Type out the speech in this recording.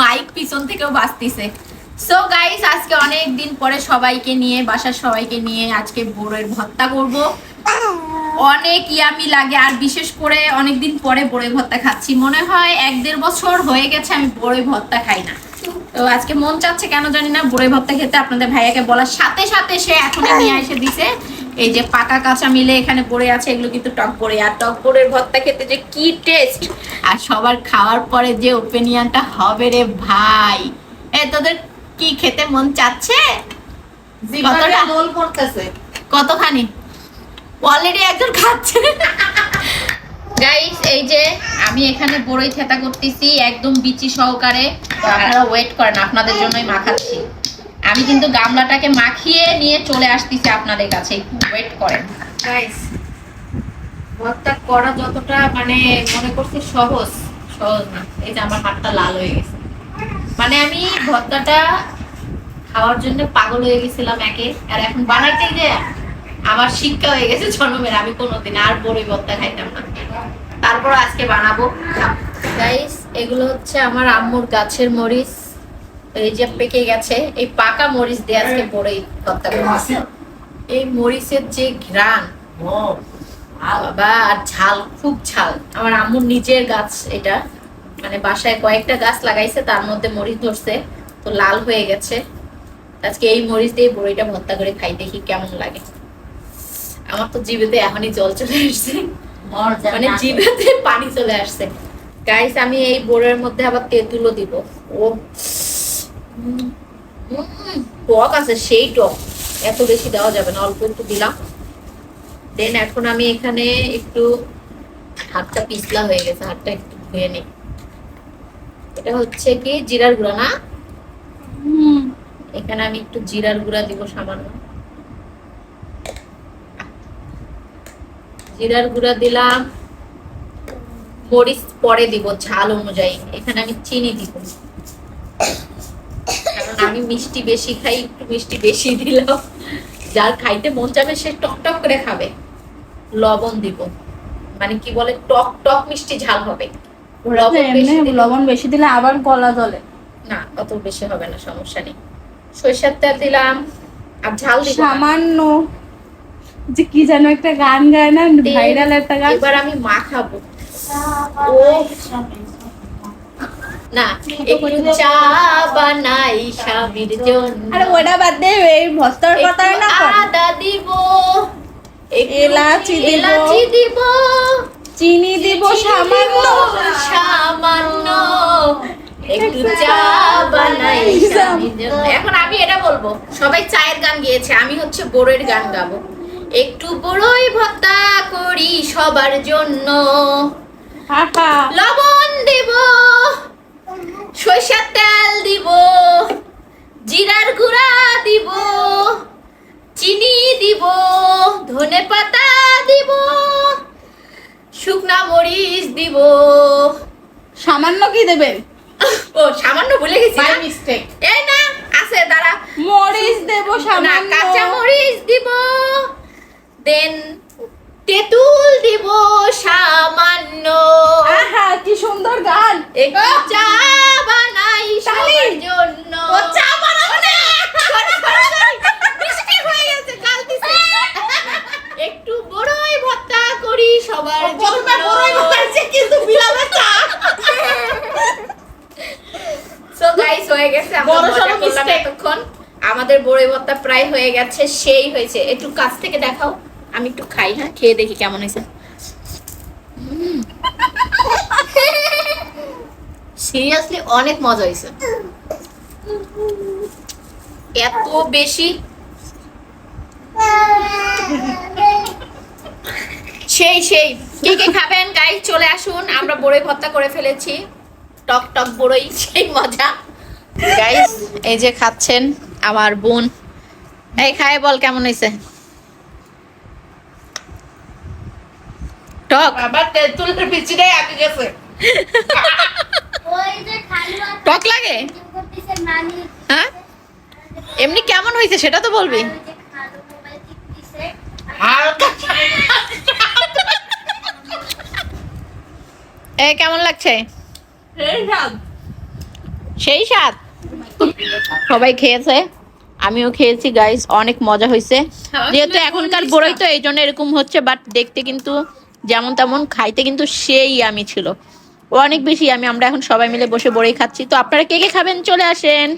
Mic পিছন থেকেও বাজতিছে। So guys আজকে অনেক দিন পরে সবাইকে নিয়ে, বাসার সবাইকে নিয়ে আজকে করব। অনেক ইয়ামি লাগে, আর বিশেষ করে অনেক দিন পরে বড়ই ভর্তা খাচ্ছি। মনে হয় এক দেড় বছর হয়ে গেছে আমি বড়ই ভর্তা খাই না। তো আজকে মন চাচ্ছে কেন জানি না বড়ই ভর্তা খেতে। আপনাদের ভাইয়াকে বলার সাথে সাথে সে এখনই নিয়ে এসে দিছে। এই যে পাকা কাঁচা মিলে এখানে পড়ে আছে এগুলো কিন্তু টক বড়ি আর টক বড়ির ভর্তা খেতে যে কি টেস্ট আর সবার খাওয়ার পরে যে ওপিনিয়নটা হবে রে ভাই। এ তোদের কি খেতে মন চাচ্ছে? কতটা? দোল পড়তেছে কতখানি? অলরেডি একজন খাচ্ছে। গাইস এই যে আমি এখানে বড়ই থেতা করতেছি একদম বিচি সহকারে। আপনারা ওয়েট করেন আপনাদের জন্যই মাখাচ্ছি। আমি কিন্তু গামলাটাকে মাখিয়ে নিয়ে চলে আসতেছি আপনাদের কাছে একটু ওয়েট করেন। গাইস ভর্তা করা যতটা মানে মনে করছি সহজ সহজ না। এই যে আমার হাতটা লাল হয়ে গেছে। মানে আমি ভর্তাটা খাওয়ার জন্য পাগল হয়ে গেছিলাম একে আর এখন বানাইতে যে আমার শিক্ষা হয়ে গেছে জন্মের আমি কোনোদিন আর বড়ই ভর্তা খাইতাম না। তারপর আজকে বানাবো। গাইস এগুলো হচ্ছে আমার আম্মুর গাছের মরিচ। এই যে পেকে গেছে এই পাকা মরিচ দিয়ে আজকে বড়ই ভর্তা করতেছি এই মরিচের যে ঘ্রাণ বাবা আর ঝাল খুব ঝাল। আমার আম্মুর নিজের গাছ এটা মানে বাসায় কয়েকটা গাছ লাগাইছে তার মধ্যে মরিচ ধরছে তো লাল হয়ে গেছে। আজকে এই মরিচ দিয়ে বড়িটা ভর্তা করে খাই দেখি কেমন লাগে। আমার তো জিভেতে এখনই জল চলে আসছে। মানে জিভেতে পানি চলে আসছে। গাইস আমি এই বোরের মধ্যে আবার তেঁতুলও দিব। ও টক আছে সেই টক এত বেশি দেওয়া যাবে না অল্প একটু দিলাম। দেন এখন আমি এখানে একটু হাতটা পিছলা হয়ে গেছে হাতটা একটু ধুয়ে নিই। এটা হচ্ছে কি জিরার গুঁড়া না? এখানে আমি একটু জিরার গুঁড়া দিব সামান্য। জিরার গুঁড়া দিলাম। মরিচ পরে দিব ঝাল অনুযায়ী। এখানে আমি চিনি দিব। আমি মিষ্টি বেশি খাই একটু মিষ্টি বেশি দিলাম। যার খাইতে মন যাবে সে টক টক করে খাবে। লবণ দিব। মানে কি বলে টক টক মিষ্টি ঝাল হবে। লবণ বেশি দিলে- আবার গলা জলে না অত বেশি হবে না সমস্যা নেই। সরিষার তেল দিলাম আর ঝাল দিব সামান্য যে কি যেন একটা গান গায় না ভাইরাল একটা গান। এবার আমি মাখাবো। ও না একটু চা বানাই স্বামীর জন্য আরে ওটা বাদ দে এই ভস্তার কথা না আদা দিব। এলাচি দিব। এলাচি দিব। চিনি দিব সামান্য। সামান্য। একটু চা বানাই এখন আমি এটা বলব সবাই চায়ের গান গিয়েছে আমি হচ্ছে বড়ের গান গাবো। একটু বড়ই ভত্তা করি সবার জন্য। লবণ দেব। সরিষার তেল দিব জিরার গুঁড়া দিব চিনি দিব ধনে পাতা দিব শুকনা মরিচ দিব। সামান্য কি দেবেন ও সামান্য ভুলে গেছি না? মিস্টেক এই না আছে দাঁড়া। মরিচ দেব না সামান্য। কাঁচা মরিচ দিব। দেন তেঁতুল দিব সামান্য। সুন্দর গান। একটু চা বানাই সবার জন্য। ও চা বানাবো না? Sorry, sorry, sorry. Mistake হয়ে গেছে, গাল দিছি। একটু বড়ই ভর্তা করি সবার জন্য। বড়ই বানাইছে কিন্তু বিলাবে চা। So guys, হয়ে গেছে বড় মজা সড়ো এতক্ষণ। আমাদের বড়ই ভর্তা প্রায় হয়ে গেছে সেই হয়েছে। একটু কাছ থেকে দেখাও। আমি একটু খাই হ্যাঁ? খেয়ে দেখি কেমন হয়েছে। সিরিয়াসলি অনেক মজা হয়েছে। এত বেশি সেই সেই। কে কে খাবেন? গাই চলে আসুন। আমরা বড়ই ভর্তা করে ফেলেছি। টক টক বড়ই সেই মজা। গাইস এই যে খাচ্ছেন আমার বোন। এই খায় বল কেমন হয়েছে? টক। আবার তেঁতুলের পিছনে আগে গেছে। টক লাগে? হ্যাঁ? এমনি কেমন হয়েছে সেটা তো বলবি। এ কেমন লাগছে? সেই স্বাদ? সবাই খেয়েছে আমিও খেয়েছি গাইস অনেক মজা হয়েছে যেহেতু এখনকার বড়ই তো এই জন্য এরকম হচ্ছে বাট দেখতে কিন্তু যেমন তেমন খাইতে কিন্তু সেই আমি ছিল। অনেক বেশি, আমি, আমরা এখন সবাই মিলে বসে বড়ই খাচ্ছি। তো আপনারা কে কে খাবেন? চলে আসেন।